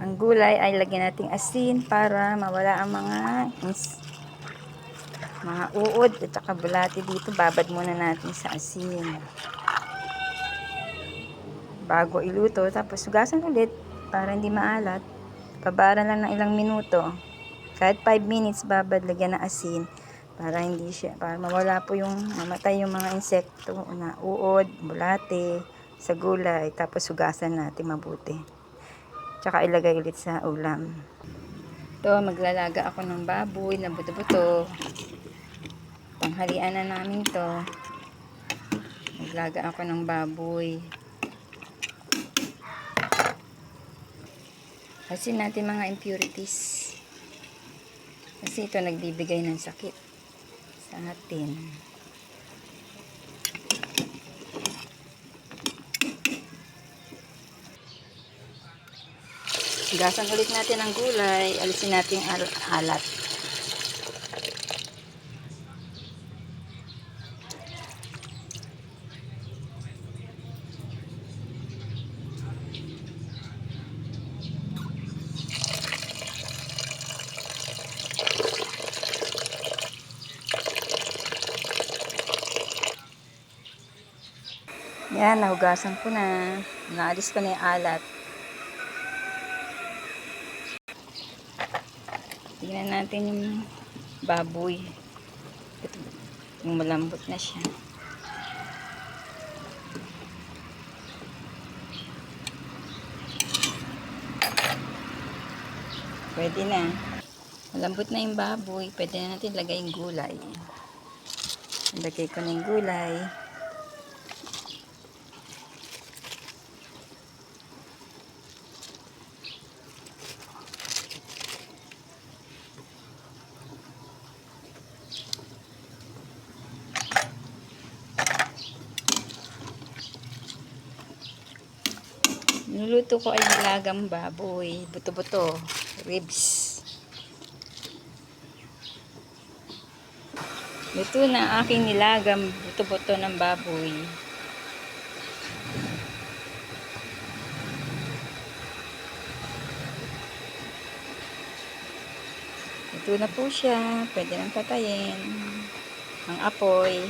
Ang gulay ay lagyan nating asin para mawala ang mga mga uod at saka bulati dito. Babad muna natin sa asin. Bago iluto, tapos hugasan ulit para hindi maalat. Pabaran lang ng ilang minuto. Kahit 5 minutes babad lagyan ng asin para hindi siya, para mawala po yung mamatay yung mga insekto na uod, bulate sa gulay. Tapos hugasan natin mabuti. Tsaka ilagay ulit sa ulam. Ito, maglalaga ako ng baboy na buto-buto. Panghalian na namin to. Maglaga ako ng baboy. Kasi natin mga impurities. Kasi ito nagbibigay ng sakit sa atin. Gasan ulit natin ang gulay. Alisin natin ang al- alat. Yan, nahugasan ko na. Naalis ko na yung alat. Tingnan natin yung baboy. Ito, yung malambot na siya. Pwede na. Malambot na yung baboy. Pwede na natin lagay yung gulay. Lagay ko na yung gulay. Niluluto ko ay nilagang baboy. Buto-buto. Ribs. Luto na ang aking nilagang buto-buto ng baboy. Luto na po siya. Pwede nang patayin. Ang apoy.